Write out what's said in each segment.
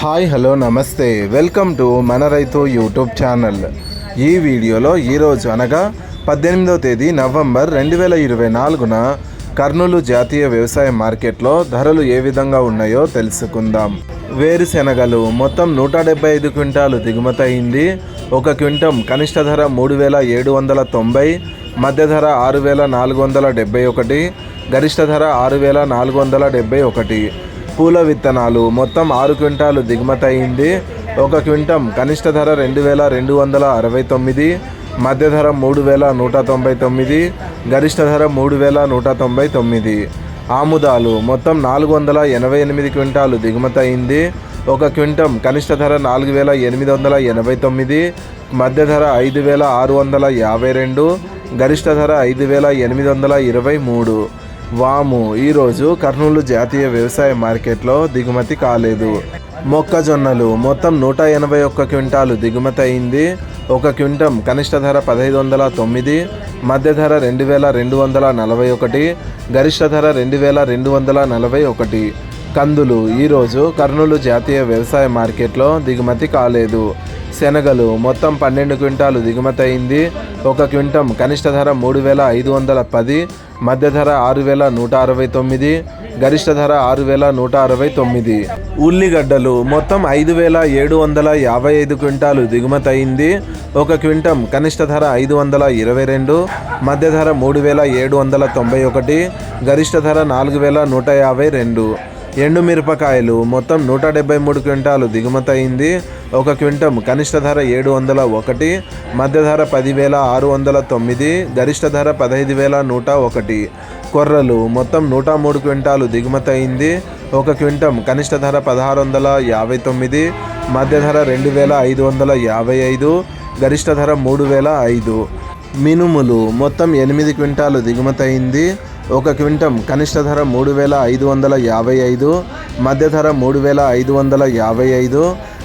Hi hello నమస్తే. Welcome to మన రైతు యూట్యూబ్ ఛానల్. ఈ వీడియోలో ఈరోజు అనగా పద్దెనిమిదవ తేదీ నవంబర్ రెండు వేల ఇరవై నాలుగున కర్నూలు జాతీయ వ్యవసాయ మార్కెట్లో ధరలు ఏ విధంగా ఉన్నాయో తెలుసుకుందాం. వేరుశెనగలు మొత్తం నూట డెబ్బై ఐదు క్వింటాలు దిగుమతి అయింది. ఒక క్వింటం కనిష్ట ధర మూడు వేల ఏడు వందల తొంభై మధ్య ధర ఆరు వేల నాలుగు వందల డెబ్బై ఒకటి గరిష్ట ధర ఆరు వేల నాలుగు వందల డెబ్బై ఒకటి. పూల విత్తనాలు. మొత్తం ఆరు క్వింటాలు దిగుమతి అయింది ఒక క్వింటం కనిష్ట ధర రెండు వేల రెండు వందల అరవై తొమ్మిది మధ్య ధర మూడు వేల నూట తొంభై తొమ్మిది గరిష్ట ధర మూడు వేల నూట తొంభై తొమ్మిది. ఆముదాలు మొత్తం నాలుగు వందల ఎనభై ఎనిమిది క్వింటాలు దిగుమతి అయింది ఒక క్వింటం కనిష్ట ధర నాలుగు వేల ఎనిమిది వందల ఎనభై తొమ్మిది మధ్య ధర ఐదు వేల ఆరు వందల యాభై రెండు గరిష్ట ధర ఐదు వేల ఎనిమిది వందల ఇరవై మూడు. వాము ఈరోజు కర్నూలు జాతీయ వ్యవసాయ మార్కెట్లో దిగుమతి కాలేదు. మొక్కజొన్నలు మొత్తం నూట ఎనభై ఒక్క క్వింటాలు దిగుమతి అయింది. ఒక క్వింటం కనిష్ట ధర పదహైదు వందల తొమ్మిది మధ్య ధర రెండు వేల రెండు వందల నలభై ఒకటి గరిష్ట ధర రెండు వేల రెండు వందల నలభై ఒకటి. కందులు ఈరోజు కర్నూలు జాతీయ వ్యవసాయ మార్కెట్లో దిగుమతి కాలేదు. శనగలు మొత్తం పన్నెండు క్వింటాలు దిగుమతి అయింది ఒక క్వింటం కనిష్ట ధర మూడు వేల ఐదు వందల పది మధ్య ధర ఆరు వేల నూట అరవై తొమ్మిది గరిష్ట ధర ఆరు వేల నూట అరవై తొమ్మిది. ఉల్లిగడ్డలు మొత్తం ఐదు వేల ఏడు వందల యాభై ఐదు క్వింటాలు దిగుమతి అయింది ఒక క్వింటం కనిష్ట ధర ఐదు వందల ఇరవై రెండు మధ్య ధర మూడు వేల ఏడు వందల తొంభై ఒకటి గరిష్ట ధర నాలుగు వేల నూట యాభై రెండు. ఎండు మిరపకాయలు మొత్తం నూట డెబ్బై మూడు క్వింటాలు దిగుమతి అయింది. ఒక క్వింటం కనిష్ట ధర ఏడు వందల ఒకటి మధ్య ధర పదివేల ఆరు వందల తొమ్మిది గరిష్ట ధర పదహైదు వేల నూట ఒకటి. కొర్రలు మొత్తం నూట మూడు క్వింటాలు దిగుమతి అయింది. ఒక క్వింటం కనిష్ట ధర పదహారు వందల యాభై తొమ్మిది మధ్య ధర రెండు వేల ఐదు వందల యాభై ఐదు గరిష్ట ధర మూడు వేల ఐదు. మినుములు మొత్తం ఎనిమిది క్వింటాలు దిగుమతి అయింది. ఒక క్వింటం కనిష్ట ధర మూడు వేల ఐదు వందల యాభై ఐదు మధ్య ధర మూడు వేల ఐదు వందల యాభై ఐదు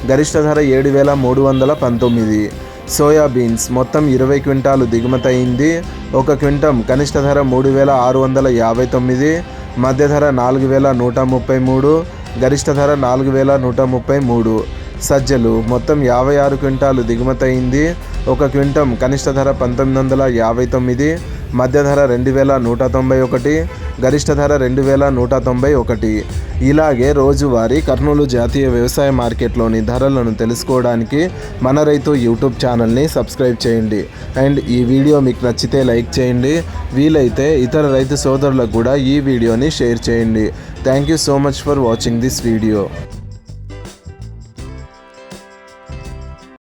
గరిష్ట ధర ఏడు వేల మూడు వందల పంతొమ్మిది. సోయాబీన్స్ మొత్తం ఇరవై క్వింటాలు దిగుమతి అయింది ఒక క్వింటం కనిష్ట ధర మూడు వేల ఆరు వందల యాభై తొమ్మిది మధ్య ధర నాలుగు వేల నూట ముప్పై మూడు గరిష్ట ధర నాలుగు వేల నూట ముప్పై మూడు. సజ్జలు మొత్తం యాభై ఆరు క్వింటాలు దిగుమతి అయింది ఒక క్వింటం కనిష్ట ధర పంతొమ్మిది వందల యాభై తొమ్మిది మధ్య ధర రెండు వేల నూట తొంభై ఒకటి గరిష్ట ధర రెండు వేల నూట తొంభై ఒకటి. ఇలాగే రోజువారీ కర్నూలు జాతీయ వ్యవసాయ మార్కెట్లోని ధరలను తెలుసుకోవడానికి మన రైతు యూట్యూబ్ ఛానల్ని సబ్స్క్రైబ్ చేయండి. అండ్ ఈ వీడియో మీకు నచ్చితే లైక్ చేయండి. వీలైతే ఇతర రైతు సోదరులకు కూడా ఈ వీడియోని షేర్ చేయండి. Thank you so much for watching this video.